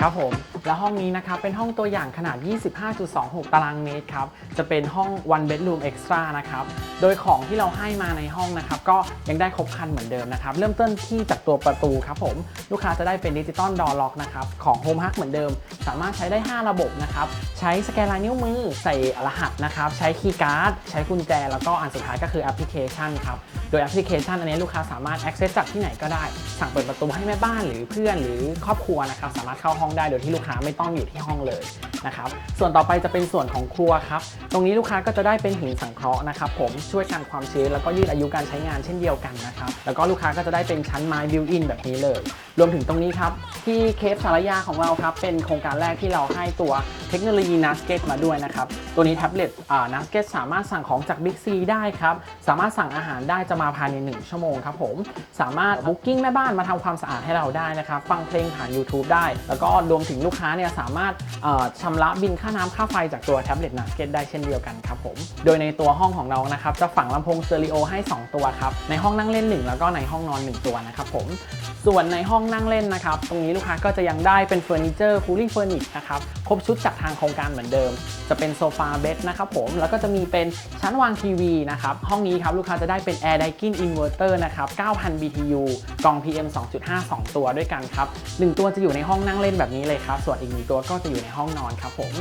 ครับผม และห้องนี้นะครับเป็นห้องตัวอย่างขนาด 25.26 ตารางเมตรครับ จะเป็นห้อง one bedroom extra นะครับ โดยของที่เราให้มาในห้องนะครับ ก็ยังได้ครบครันเหมือนเดิมนะครับ เริ่มต้นที่จากตัวประตูครับผม ลูกค้าจะได้เป็นดิจิตอลดอล็อกนะครับ ของ Home Hug เหมือนเดิม สามารถใช้ได้ 5 ระบบนะครับ ใช้สแกนลายนิ้วมือ ใส่รหัสนะครับ ใช้คีย์การ์ด ใช้กุญแจ แล้วก็อันสุดท้ายก็คือแอปพลิเคชันครับ โดยแอปพลิเคชันอันนี้ลูกค้าสามารถ access จากที่ไหนก็ได้ สั่งเปิดประตูให้แม่บ้านหรือเพื่อนหรือครอบครัวนะครับ สามารถเข้าห้องได้โดยที่ลูกค้าไม่ต้องอยู่ที่ห้องเลยนะครับส่วนต่อไปจะเป็นส่วนของครัวครับตรงนี้ลูกค้าก็จะได้เป็นหินสังเคราะห์นะครับผมช่วยกันความชื้นแล้วก็ยืดอายุการใช้งานเช่นเดียวกันนะครับแล้วก็ลูกค้าก็จะได้เป็นชั้นไม้บิวอินแบบนี้เลย รวมถึงตรงนี้ครับที่เคฟสารยาของเราครับเป็นโครงการแรกที่เราให้ตัวเทคโนโลยี n a s เก t มาด้วยนะครับตัวนี้แท็บเล็ตอ่า n a s เก t สามารถสั่งของจาก Big C ได้ครับสามารถสั่งอาหารได้จะมาภายใน 1 ชั่วโมงครับผมสามารถบุ๊กิ้งแม่บ้านมาทำความสะอาดให้เราได้นะครับฟังเพลงผ่าน YouTube ได้ แล้วก็รวมถึงลูกค้าเนี่ยสามารถเอ่อชำระบินค่าน้ำค่าไฟจากตัวแท็บเล็ตนาเกตได้เช่นเดียวกันครับผม โดยในตัวห้องของเรานะครับจะฝังลำโพงสเตอริโอให้ 2 ตัวครับ ในห้องนั่งเล่น 1 แล้วก็ในห้องนอน 1 ตัวนะครับผม ส่วนในห้องนั่งเล่นนะครับ ตรงนี้ลูกค้าก็จะยังได้เป็นเฟอร์นิเจอร์คูลิ่งเฟอร์นิชนะครับ ครบชุดจากทางโครงการเหมือนเดิม จะเป็นโซฟาเบดนะครับผม แล้วก็จะมีเป็นชั้นวางทีวีนะครับ ห้องนี้ครับลูกค้าจะได้เป็น Air Daikin Inverter นะครับ 9,000 BTU กรอง PM 2.5 2 ตัวด้วยกันครับ 1 ตัวจะอยู่ในห้องนั่งเล่นแบบนี้เลยครับ ส่วนอีกหนึ่งตัวก็จะอยู่ในห้องนอนครับผม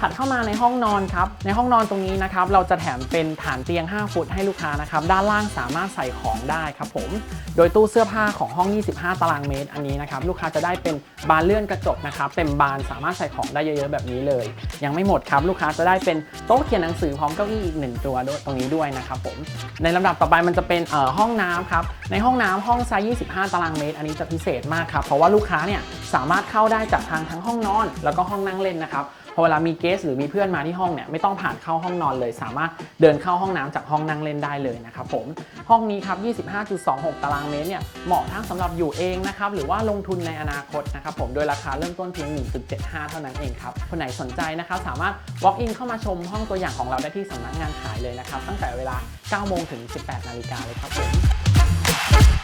ถัดเข้ามาในห้องนอนครับ ในห้องนอนตรงนี้นะครับเราจะแถมเป็นฐานเตียง 5 ฟุตให้ลูกค้านะครับ ด้านล่างสามารถใส่ของได้ครับผม โดยตู้เสื้อผ้าของห้อง 25 ตารางเมตร อันนี้นะครับลูกค้าจะได้เป็นบานเลื่อนกระจกนะครับเต็มบานสามารถใส่ของได้เยอะๆแบบนี้เลย ยังไม่หมดครับลูกค้าจะได้เป็นโต๊ะเขียนหนังสือพร้อมเก้าอี้อีกหนึ่งตัวด้วยตรงนี้ด้วยนะครับผม ในลำดับต่อไปมันจะเป็นเอ่อห้องน้ำครับ ในห้องน้ำห้องไซส์ 25 ตารางเมตร อันนี้จะพิเศษมากครับ เพราะว่าลูกค้าเนี่ยสามารถเข้าได้จากทางทั้งห้องนอน แล้วก็ห้องนั่งเล่นนะครับ พอเวลามีเกสหรือมีเพื่อนมาที่ห้องเนี่ยไม่ต้องผ่านเข้าห้องนอนเลย สามารถเดินเข้าห้องน้ำจากห้องนั่งเล่นได้เลยนะครับผมห้องนี้ครับ 25.26 ตารางเมตรเนี่ยเหมาะทั้งสำหรับอยู่เองนะครับหรือว่าลงทุนในอนาคตนะครับผมโดยราคาเริ่มต้นเพียง 1.75 เท่านั้นเองครับคนไหนสนใจนะครับสามารถ walk in เข้ามาชมห้องตัวอย่างของเราได้ที่สำนักงานขายเลยนะครับตั้งแต่เวลา 9 โมงถึง 18 นาฬิกาเลยครับผม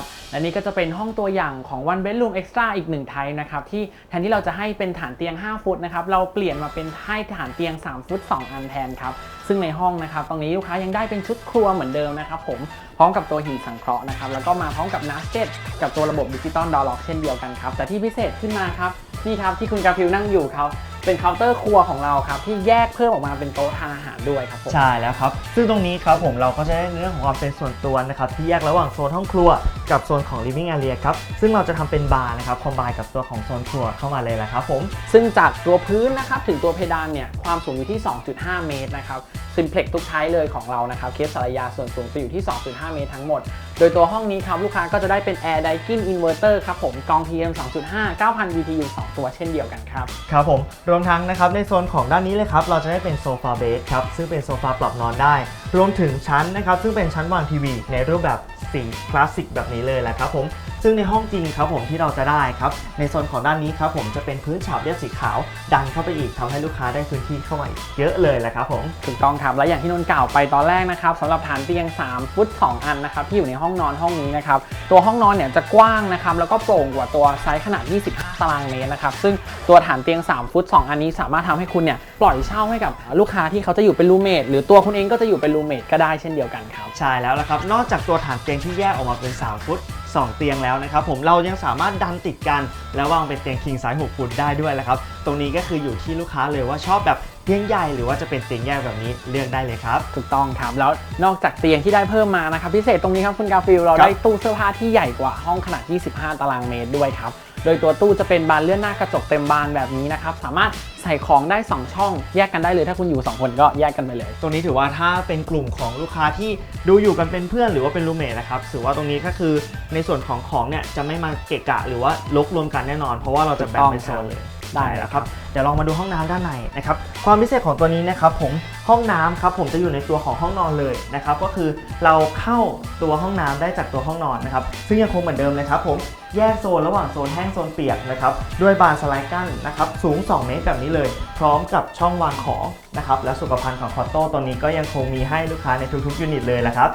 ครับและนี่ก็จะเป็นห้องตัวอย่างของ One Bedroom Extra อีกหนึ่งไทยนะครับที่แทนที่เราจะให้เป็นฐานเตียง 5 ฟุตนะครับเราเปลี่ยนมาเป็นให้ฐานเตียง 3 ฟุต 2 อันแทนครับซึ่งในห้องนะครับตรงนี้ลูกค้ายังได้เป็นชุดครัวเหมือนเดิมนะครับผมพร้อมกับตัวหินสังเคราะห์นะครับแล้วก็มาพร้อมกับนัสเก็ตกับตัวระบบดิจิตอลดอ r ล็อกเช่นเดียวกันครับแต่ที่พิเศษขึ้นมาครับนี่ครับที่คุณกาฟิลนั่งอยู่ครับเป็นเคาน์เตอร์ครัวของเราครับที่แยกเพิ่มออกมาเป็นโต๊ะทานอาหารด้วยครับผมใช่แล้วครับ ซึ่งตรงนี้ครับผมเราก็จะได้เรื่องของความเป็นส่วนตัวนะครับที่แยกระหว่างโซนห้องครัว กับโซนของ living area ครับ ซึ่งเราจะทำเป็นบาร์นะครับคอมบายกับตัวของโซนครัวเข้ามาเลยแหละครับผม ซึ่งจากตัวพื้นนะครับถึงตัวเพดานเนี่ยความสูงอยู่ที่ 2.5 เมตรนะครับซิมเพล็กทุกไทยเลยของเรานะครับเคสสารยาส่วนสูงจะอยู่ที่ 2.5 เมตรทั้งหมด โดยตัวห้องนี้ครับลูกค้าก็จะได้เป็น Air Daikin Inverter ครับผมกอง PM 2.5 9,000 BTU 2 ตัวเช่นเดียวกันครับ ครับผม รวมทั้งนะครับในโซนของด้านนี้เลยครับ เราจะได้เป็นโซฟาเบสครับ ซึ่งเป็นโซฟาปรับนอนได้ รวมถึงชั้นนะครับ ซึ่งเป็นชั้นวางทีวี ในรูปแบบสีคลาสสิกแบบนี้เลยแหละครับผม ซึ่งในห้องจริงครับผมที่เราจะได้ครับ ในโซนของด้านนี้ครับผมจะเป็นพื้นฉาบเรียบสีขาว ดันเข้าไปอีกทำให้ลูกค้าได้พื้นที่เข้ามาอีกเยอะเลยแหละครับผมถูกต้องครับและอย่างที่นนท์กล่าวไปตอนแรกนะครับสำหรับฐานเตียง 3 ฟุต 2 อันนะครับที่อยู่ในห้องนอนห้องนี้นะครับตัวห้องนอนเนี่ยจะกว้างนะครับแล้วก็โปร่งกว่าตัวไซส์ขนาด 25 ตารางเมตรนะครับซึ่งตัวฐานเตียง 3 ฟุต 2 อันนี้สามารถทำให้คุณเนี่ยปล่อยเช่าให้กับลูกค้าที่เขาจะอยู่เป็นรูเมทหรือตัวคุณเองก็จะอยู่เป็นรูเมทก็ได้เช่นเดียวกันครับใช่แล้วละครับนอกจากตัวฐานเตียงที่แยกออกมาเป็น 3 ฟุต 2 เตียงแล้วนะครับผมเรายังสามารถดันติดกัน แล้ววางเป็นเตียงคิงไซส์6ฟุตได้ด้วยแล้วครับตรงนี้ก็คืออยู่ที่ลูกค้าเลยว่าชอบแบบ ตียงใหญ่หรือว่าจะเป็นเตียงแยกแบบนี้เลือกได้เลยครับ ถูกต้องครับแล้วนอกจากเตียงที่ได้เพิ่มมานะครับพิเศษตรงนี้ครับคุณกาฟิลเราครับได้ตู้เสื้อผ้าที่ใหญ่กว่าห้องขนาด 25 ตารางเมตรด้วยครับ โดยตัวตู้จะเป็นบานเลื่อนหน้ากระจกเต็มบานแบบนี้นะครับสามารถใส่ของได้ 2 ช่อง แยกกันได้เลยถ้าคุณอยู่ 2 คนก็แยกกันไปเลย ตรงนี้ถือว่าถ้าเป็นกลุ่มของลูกค้าที่ดูอยู่กันเป็นเพื่อนหรือว่าเป็นรูเมทนะครับถือว่าตรงนี้ก็คือในส่วนของของเนี่ยจะไม่มาเกะกะ หรือว่าลกรวมกันแน่นอน เพราะว่าเราจะแบ่งเป็นโซนเลย ได้แล้วครับ เดี๋ยวลองมาดูห้องน้ำด้านในนะครับ ความพิเศษของตัวนี้นะครับผม ห้องน้ำครับผมจะอยู่ในตัวของห้องนอนเลยนะครับ ก็คือเราเข้าตัวห้องน้ำได้จากตัวห้องนอนนะครับ ซึ่งยังคงเหมือนเดิมเลยครับผม แยกโซนระหว่างโซนแห้งโซนเปียกนะครับ ด้วยบานสไลด์กั้นนะครับ สูง 2 เมตรแบบนี้เลย พร้อมกับช่องวางของนะครับ และสุขภัณฑ์ของคอตโต้ตัวนี้ก็ยังคงมีให้ลูกค้าในทุกๆยูนิตเลยละครับ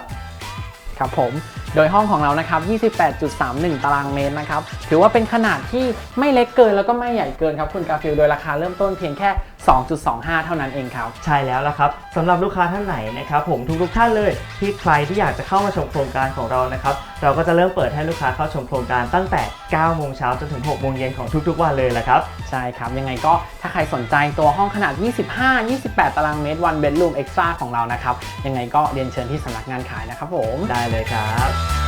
ครับผม โดยห้องของเรานะครับ 28.31 ตารางเมตรนะครับ ถือว่าเป็นขนาดที่ไม่เล็กเกินแล้วก็ไม่ใหญ่เกินครับคุณกาฟิล โดยราคาเริ่มต้นเพียงแค่ 2.25 เท่านั้นเองครับ ใช่แล้วละครับสำหรับลูกค้าท่านไหนนะครับผมทุกๆท่านเลยที่ใครที่อยากจะเข้ามาชมโครงการของเรานะครับเราก็จะเริ่มเปิดให้ลูกค้าเข้าชมโครงการตั้งแต่ 9 โมงเช้าจนถึง 6 โมงเย็นของทุกๆวันเลยละครับ ใช่ครับ ยังไงก็ถ้าใครสนใจตัวห้องขนาด 25-28 ตารางเมตร one bedroom extra ของเรานะครับ ยังไงก็เรียนเชิญที่สำนักงานขายนะครับผม ได้เลยครับ